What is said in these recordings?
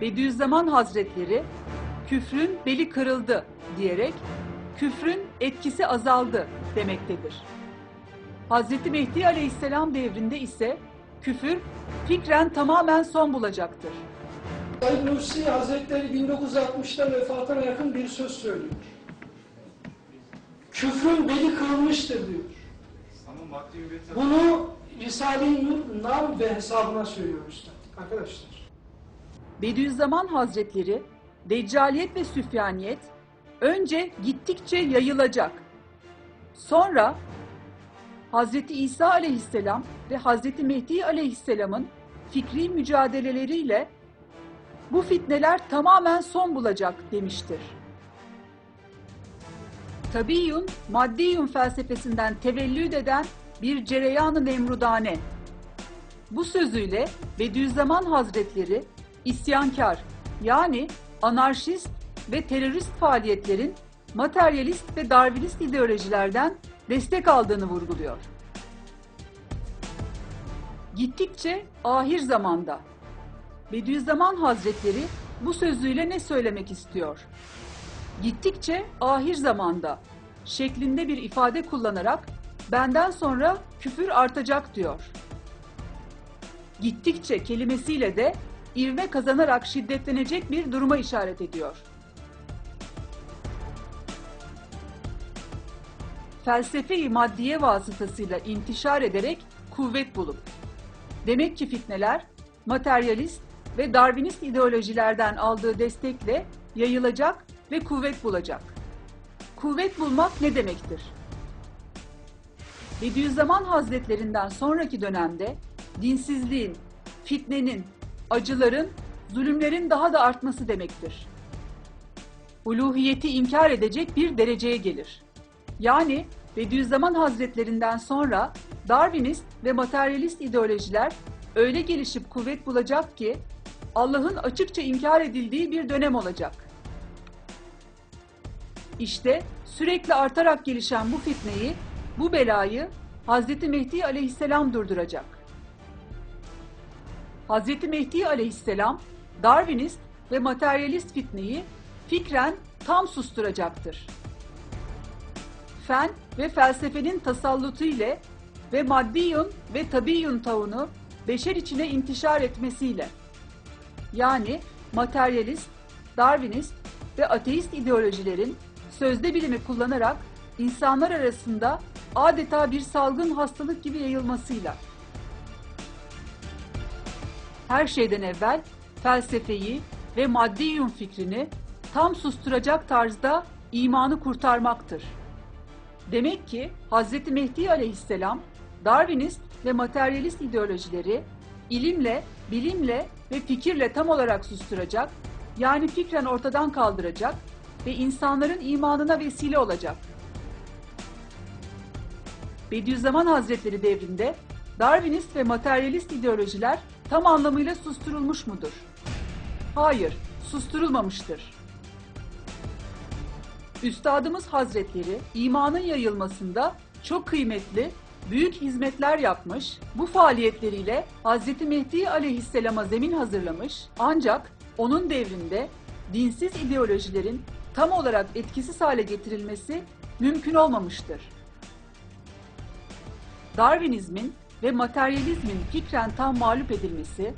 Bediüzzaman Hazretleri küfrün beli kırıldı diyerek küfrün etkisi azaldı demektedir. Hazreti Mehdi Aleyhisselam devrinde ise küfür fikren tamamen son bulacaktır. Said Nursi Hazretleri 1960'ta vefatına yakın bir söz söylüyor. Küfrün beli kırılmıştır diyor. Bunu Risale-i Nur nam ve hesabına söylüyor Üstad. Arkadaşlar. Bediüzzaman Hazretleri, Deccaliyet ve Süfyaniyet önce gittikçe yayılacak. Sonra Hazreti İsa aleyhisselam ve Hazreti Mehdi aleyhisselamın fikri mücadeleleriyle bu fitneler tamamen son bulacak demiştir. Tabiyyun, maddiyun felsefesinden tevellüd eden bir cereyan-ı nemrudane. Bu sözüyle Bediüzzaman Hazretleri isyankar yani anarşist ve terörist faaliyetlerin materyalist ve darwinist ideolojilerden destek aldığını vurguluyor. Gittikçe ahir zamanda Bediüzzaman Hazretleri bu sözüyle ne söylemek istiyor? Gittikçe ahir zamanda şeklinde bir ifade kullanarak benden sonra küfür artacak diyor. Gittikçe kelimesiyle de ivme kazanarak şiddetlenecek bir duruma işaret ediyor. Felsefe-i maddiye vasıtasıyla intişar ederek kuvvet bulup, demek ki fitneler materyalist ve darwinist ideolojilerden aldığı destekle yayılacak ve kuvvet bulacak. Kuvvet bulmak ne demektir? Bediüzzaman Hazretlerinden sonraki dönemde dinsizliğin, fitnenin, acıların, zulümlerin daha da artması demektir. Uluhiyeti inkar edecek bir dereceye gelir. Yani Bediüzzaman Hazretlerinden sonra Darwinist ve materyalist ideolojiler öyle gelişip kuvvet bulacak ki Allah'ın açıkça inkar edildiği bir dönem olacak. İşte sürekli artarak gelişen bu fitneyi, bu belayı Hazreti Mehdi aleyhisselam durduracak. Hazreti Mehdi aleyhisselam Darwinist ve materyalist fitneyi fikren tam susturacaktır. Fen ve felsefenin tasallutu ile ve maddiyun ve tabiyyun tavrını beşer içine intişar etmesiyle yani materyalist, Darwinist ve ateist ideolojilerin sözde bilimi kullanarak insanlar arasında adeta bir salgın hastalık gibi yayılmasıyla. Her şeyden evvel felsefeyi ve maddiyun fikrini tam susturacak tarzda imanı kurtarmaktır. Demek ki Hz. Mehdi aleyhisselam Darwinist ve materyalist ideolojileri ilimle, bilimle ve fikirle tam olarak susturacak, yani fikren ortadan kaldıracak ve insanların imanına vesile olacak. Bediüzzaman Hazretleri devrinde Darwinist ve materyalist ideolojiler tam anlamıyla susturulmuş mudur? Hayır, susturulmamıştır. Üstadımız Hazretleri imanın yayılmasında çok kıymetli, büyük hizmetler yapmış, bu faaliyetleriyle Hz. Mehdi aleyhisselama zemin hazırlamış ancak onun devrinde dinsiz ideolojilerin tam olarak etkisiz hale getirilmesi mümkün olmamıştır. Darwinizmin ve materyalizmin fikren tam mağlup edilmesi,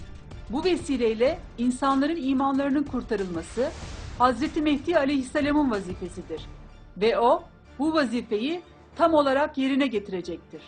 bu vesileyle insanların imanlarının kurtarılması Hz. Mehdi aleyhisselamın vazifesidir ve o bu vazifeyi tam olarak yerine getirecektir.